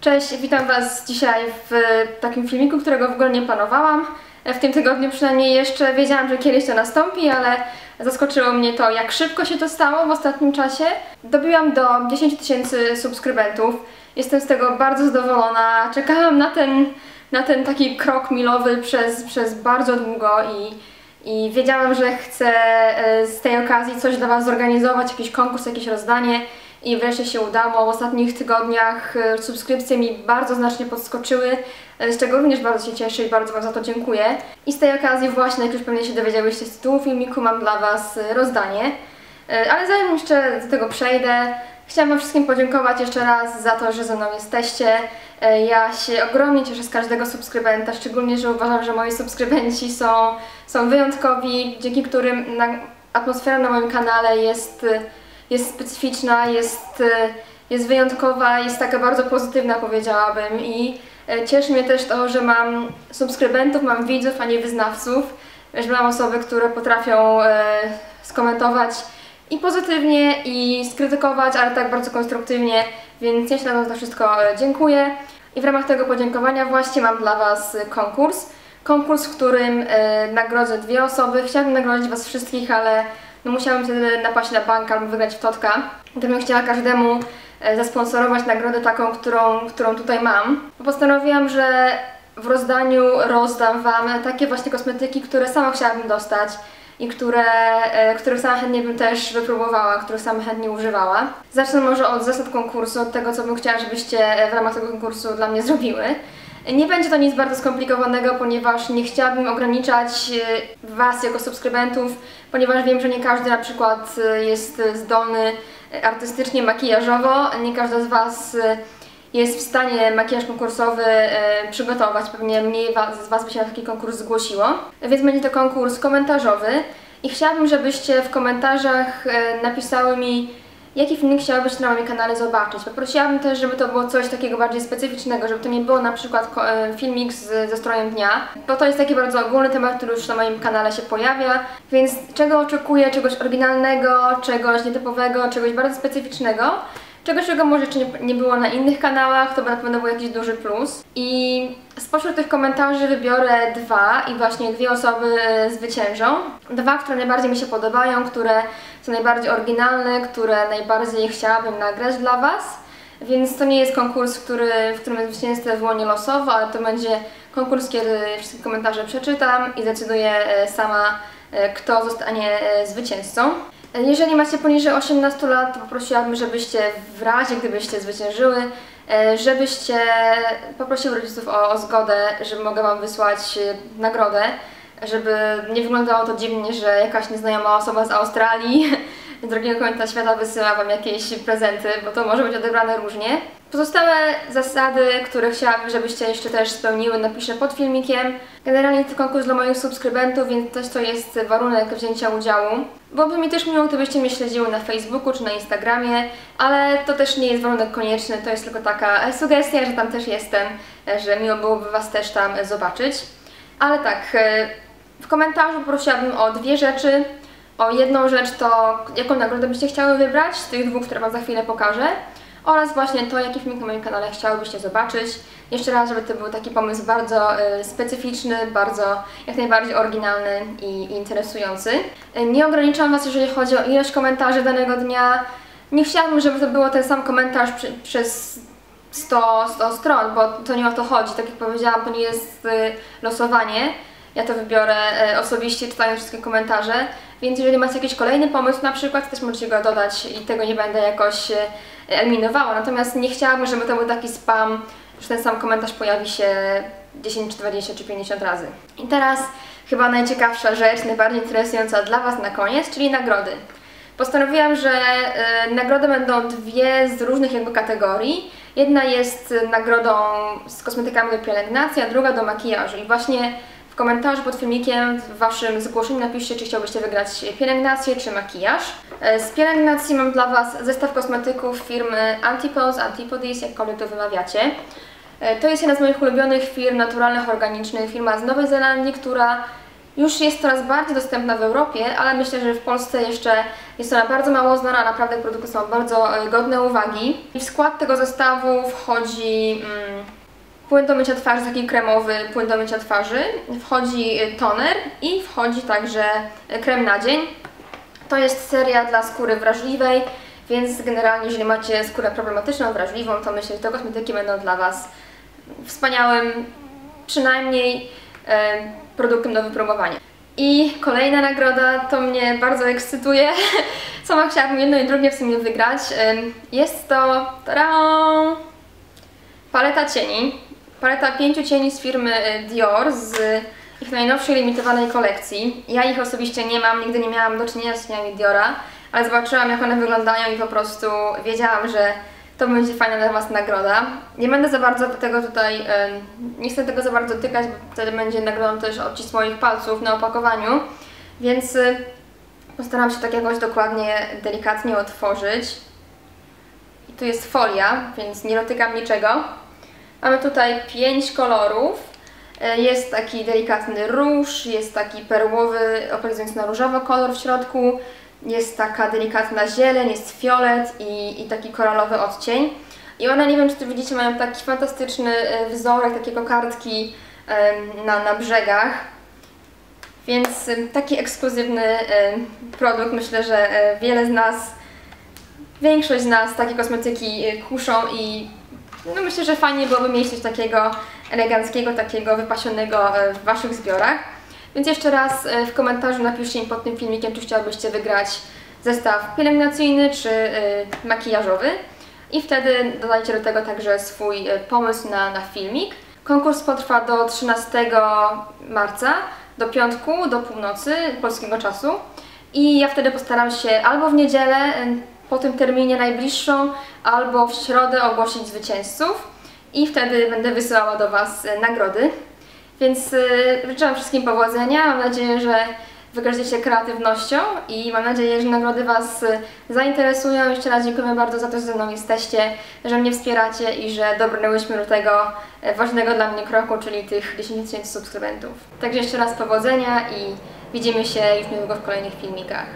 Cześć, witam Was dzisiaj w takim filmiku, którego w ogóle nie planowałam. W tym tygodniu przynajmniej jeszcze wiedziałam, że kiedyś to nastąpi, ale zaskoczyło mnie to, jak szybko się to stało w ostatnim czasie. Dobiłam do 10 tysięcy subskrybentów. Jestem z tego bardzo zadowolona. Czekałam na ten, na ten taki krok milowy przez, przez bardzo długo i, i wiedziałam, że chcę e, z tej okazji coś dla Was zorganizować, jakiś konkurs, jakieś rozdanie i wreszcie się udało. W ostatnich tygodniach e, subskrypcje mi bardzo znacznie podskoczyły, e, z czego również bardzo się cieszę i bardzo Wam za to dziękuję. I z tej okazji właśnie, jak już pewnie się dowiedziałyście z tytułu filmiku, mam dla Was e, rozdanie. Ale zanim jeszcze do tego przejdę, chciałam Wam wszystkim podziękować jeszcze raz za to, że ze mną jesteście. Ja się ogromnie cieszę z każdego subskrybenta, szczególnie, że uważam, że moi subskrybenci są, są wyjątkowi, dzięki którym na, atmosfera na moim kanale jest jest specyficzna, jest, e, jest wyjątkowa, jest taka bardzo pozytywna powiedziałabym i e, cieszy mnie też to, że mam subskrybentów, mam widzów, a nie wyznawców, że mam osoby, które potrafią e, skomentować i pozytywnie, i skrytykować, ale tak bardzo konstruktywnie, więc ja się za to wszystko dziękuję. I w ramach tego podziękowania właśnie mam dla Was konkurs. Konkurs, w którym nagrodzę dwie osoby. Chciałabym nagrodzić Was wszystkich, ale no musiałam wtedy napaść na bank albo wygrać w Totka. Gdybym chciała każdemu e, zasponsorować nagrodę taką, którą, którą tutaj mam. Postanowiłam, że w rozdaniu rozdam Wam takie właśnie kosmetyki, które sama chciałabym dostać i które, e, których sama chętnie bym też wypróbowała, których sama chętnie używała. Zacznę może od zasad konkursu, od tego, co bym chciała, żebyście w ramach tego konkursu dla mnie zrobiły. Nie będzie to nic bardzo skomplikowanego, ponieważ nie chciałabym ograniczać e, Was jako subskrybentów, ponieważ wiem, że nie każdy na przykład e, jest zdolny artystycznie, makijażowo, nie każda z Was e, jest w stanie makijaż konkursowy przygotować, pewnie mniej z Was by się na taki konkurs zgłosiło. Więc będzie to konkurs komentarzowy. I chciałabym, żebyście w komentarzach napisały mi jaki filmik chciałabyś na moim kanale zobaczyć. Poprosiłabym też, żeby to było coś takiego bardziej specyficznego, żeby to nie było na przykład e, filmik z, ze strojem dnia, bo to jest taki bardzo ogólny temat, który już na moim kanale się pojawia, więc czego oczekuję? Czegoś oryginalnego, czegoś nietypowego, czegoś bardzo specyficznego. Czegoś, czego może jeszcze nie, było na innych kanałach, to by na pewno był jakiś duży plus. I spośród tych komentarzy wybiorę dwa i właśnie dwie osoby e, zwyciężą. Dwa, które najbardziej mi się podobają, które są najbardziej oryginalne, które najbardziej chciałabym nagrać dla Was. Więc to nie jest konkurs, który, w którym zwycięstwo wyłonię losowo, ale to będzie konkurs, kiedy wszystkie komentarze przeczytam i zdecyduję e, sama, e, kto zostanie zwycięzcą. Jeżeli macie poniżej 18 lat, to poprosiłabym, żebyście w razie, gdybyście zwyciężyły, e, żebyście poprosiły rodziców o, o zgodę, że mogę Wam wysłać e, nagrodę, żeby nie wyglądało to dziwnie, że jakaś nieznajoma osoba z Australii z drugiego końca świata wysyła Wam jakieś prezenty, bo to może być odebrane różnie. Pozostałe zasady, które chciałabym, żebyście jeszcze też spełniły, napiszę pod filmikiem. Generalnie to konkurs dla moich subskrybentów, więc też to jest warunek wzięcia udziału. Byłoby mi też miło, gdybyście mnie śledziły na Facebooku czy na Instagramie, ale to też nie jest warunek konieczny, to jest tylko taka sugestia, że tam też jestem, że miło byłoby Was też tam zobaczyć. Ale tak, w komentarzu prosiłabym o dwie rzeczy. O jedną rzecz to, jaką nagrodę byście chciały wybrać z tych dwóch, które Wam za chwilę pokażę oraz właśnie to, jaki filmik na moim kanale chciałybyście zobaczyć. Jeszcze raz, żeby to był taki pomysł bardzo y, specyficzny, bardzo jak najbardziej oryginalny i, interesujący. Y, nie ograniczam Was, jeżeli chodzi o ilość komentarzy danego dnia. Nie chciałabym, żeby to było ten sam komentarz przy, przez 100, 100 stron, bo to nie o to chodzi. Tak jak powiedziałam, to nie jest y, losowanie. Ja to wybiorę osobiście, czytając wszystkie komentarze. Więc jeżeli macie jakiś kolejny pomysł na przykład, też możecie go dodać i tego nie będę jakoś eliminowała. Natomiast nie chciałabym, żeby to był taki spam, że ten sam komentarz pojawi się 10, 20 czy 50 razy. I teraz chyba najciekawsza rzecz, najbardziej interesująca dla Was na koniec, czyli nagrody. Postanowiłam, że y, nagrody będą dwie z różnych jakby kategorii. Jedna jest nagrodą z kosmetykami do pielęgnacji, a druga do makijażu. I właśnie komentarzu pod filmikiem w Waszym zgłoszeniu napiszcie, czy chciałbyście wygrać pielęgnację czy makijaż. E, z pielęgnacji mam dla Was zestaw kosmetyków firmy Antipose, Antipodis, jakkolwiek to wymawiacie. E, to jest jedna z moich ulubionych firm naturalnych, organicznych, firma z Nowej Zelandii, która Już jest coraz bardziej dostępna w Europie, ale myślę, że w Polsce jeszcze jest ona bardzo mało znana, naprawdę produkty są bardzo e, godne uwagi. I w skład tego zestawu wchodzi mm, płyn do mycia twarzy, taki kremowy płyn do mycia twarzy, wchodzi e, toner i wchodzi także e, krem na dzień. To jest seria dla skóry wrażliwej, więc generalnie jeżeli macie skórę problematyczną, wrażliwą, to myślę, że te kosmetyki będą dla Was wspaniałym, przynajmniej e, produktem do wypróbowania. I kolejna nagroda, to mnie bardzo ekscytuje. Sama chciałabym jedno i drugie w sumie wygrać. Jest to tadaa, paleta cieni. Paleta pięciu cieni z firmy e, Dior z ich najnowszej limitowanej kolekcji. Ja ich osobiście nie mam, nigdy nie miałam do czynienia z cieniami Diora, ale zobaczyłam jak one wyglądają i po prostu wiedziałam, że to będzie fajna dla Was nagroda. Nie będę za bardzo tego tutaj, e, nie chcę tego za bardzo tykać, bo wtedy będzie nagrodą też odcisk moich palców na opakowaniu, więc e, postaram się tak jakoś dokładnie, delikatnie otworzyć. I tu jest folia, więc nie dotykam niczego. Mamy tutaj pięć kolorów. E, Jest taki delikatny róż, jest taki perłowy, opalizujący na różowo kolor w środku, jest taka delikatna zieleń, jest fiolet i, i taki koralowy odcień. I one, nie wiem czy tu widzicie, mają taki fantastyczny e, wzorek, takie kokardki em, na, na brzegach. Więc taki ekskluzywny produkt, myślę, że e, wiele z nas, większość z nas takie kosmetyki kuszą i no myślę, że fajnie byłoby mieć coś takiego eleganckiego, takiego wypasionego e, w Waszych zbiorach. Więc jeszcze raz e, w komentarzu napiszcie mi pod tym filmikiem, czy chciałbyście wygrać zestaw pielęgnacyjny czy e, makijażowy. I wtedy dodajcie do tego także swój pomysł na, na filmik. Konkurs potrwa do 13 marca, do piątku, do północy polskiego czasu. I ja wtedy postaram się albo w niedzielę, po tym terminie najbliższą, albo w środę ogłosić zwycięzców. I wtedy będę wysyłała do Was e, nagrody. Więc y, życzę wszystkim powodzenia. Mam nadzieję, że wykażecie się kreatywnością i mam nadzieję, że nagrody Was y, zainteresują. Jeszcze raz dziękuję bardzo za to, że ze mną jesteście, że mnie wspieracie i że dobrnęłyśmy do tego e, ważnego dla mnie kroku, czyli tych 10 tysięcy subskrybentów. Także jeszcze raz powodzenia i widzimy się już niedługo w kolejnych filmikach.